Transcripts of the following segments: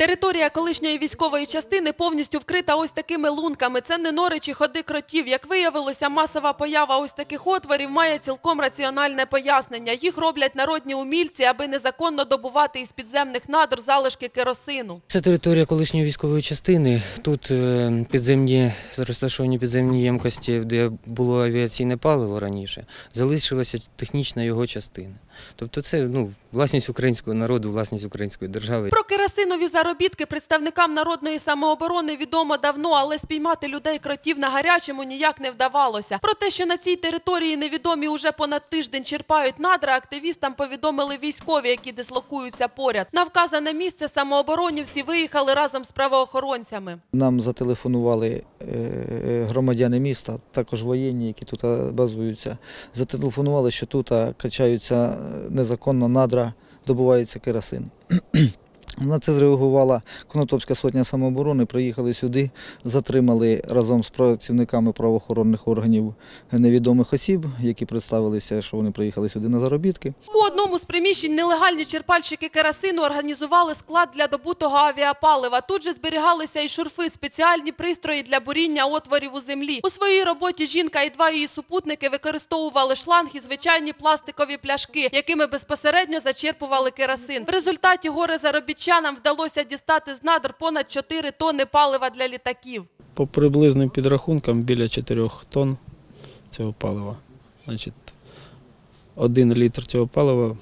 Територія колишньої військової частини повністю вкрита ось такими лунками. Це не нори чи ходи кротів. Як виявилося, масова поява ось таких отворів має цілком раціональне пояснення. Їх роблять народні умільці, аби незаконно добувати із підземних надр залишки керосину. Це територія колишньої військової частини. Тут е, підземні розташовані підземні ємкості, де було авіаційне паливо раніше, залишилася технічна його частина. Тобто це ну, власність українського народу, власність української держави. Про керосинові заробітки представникам народної самооборони відомо давно, але спіймати людей кротів на гарячому ніяк не вдавалося. Про те, що на цій території невідомі уже понад тиждень черпають надра, активістам повідомили військові, які дислокуються поряд. На вказане місце самооборонівці виїхали разом з правоохоронцями. Нам зателефонували е, громадяни міста, також воєнні, які тут е, базуються. Зателефонували, що тут е, качаються незаконно надра, добувається керосин. На це зреагувала Конотопська сотня самооборони, приїхали сюди, затримали разом з працівниками правоохоронних органів невідомих осіб, які представилися, що вони приїхали сюди на заробітки. У одному з приміщень нелегальні черпальщики керосину організували склад для добутого авіапалива. Тут же зберігалися і шурфи, спеціальні пристрої для буріння отворів у землі. У своїй роботі жінка і два її супутники використовували шланг і звичайні пластикові пляшки, якими безпосередньо зачерпували керосин. В результаті горе заробітчанам вдалося дістати з надр понад 4 тонни палива для літаків. По приблизним підрахункам біля 4 тонн цього палива. Значить, один літр цього палива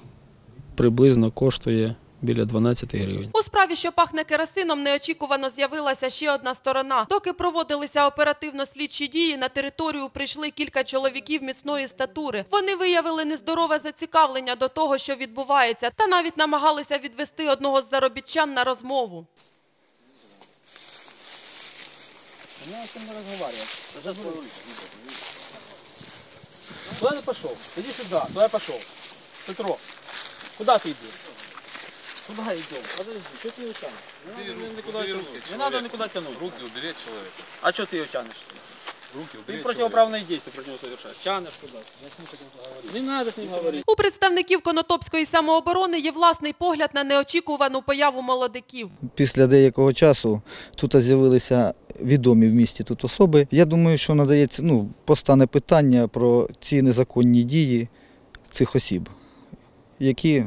приблизно коштує біля 12 гривень. Справі, що пахне керосином, неочікувано з'явилася ще одна сторона. Доки проводилися оперативно-слідчі дії, на територію прийшли кілька чоловіків міцної статури. Вони виявили нездорове зацікавлення до того, що відбувається, та навіть намагалися відвести одного з заробітчан на розмову. Куда ты пошел? Иди сюда, куда я пошел? Петро, куда ты идешь? Куда идем? Подожди, что ты его тянешь? Не надо никуда тянуть. Не надо никуда тянуть. Руки убери от человека. А что ты его тянешь? Руки Ты убери от противоправные действия против него совершаешь. Тянешь куда Не надо с ним говорить. У представників Конотопської самооборони є власний погляд на неочікувану появу молодиків. Після деякого часу тут з'явилися відомі в місті тут особи. Я думаю, що надається, ну, постане питання про ці незаконні дії цих осіб, які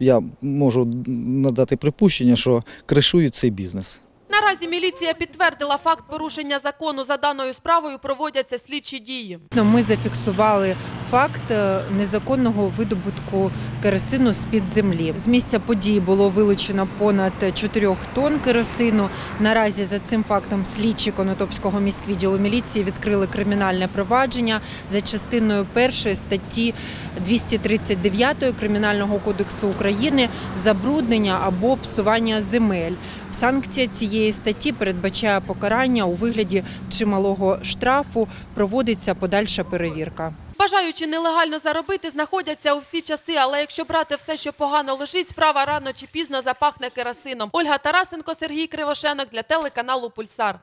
я можу надати припущення, що кришують цей бізнес. Наразі міліція підтвердила факт порушення закону. За даною справою проводяться слідчі дії. Ну, Ми зафіксували факт е, незаконного видобутку керосину з-під землі. З місця події було вилучено понад 4 тонн керосину. Наразі за цим фактом слідчі Конотопського міськвідділу міліції відкрили кримінальне провадження за частиною першої статті 239 Кримінального кодексу України забруднення або псування земель. Санкція цієї статті передбачає покарання у вигляді чималого штрафу. Проводиться подальша перевірка. Бажаючи нелегально заробити, знаходяться у всі часи, але якщо брати все, що погано лежить, справа рано чи пізно запахне керосином. Ольга Тарасенко, Сергій Кривошенок для телеканалу Пульсар.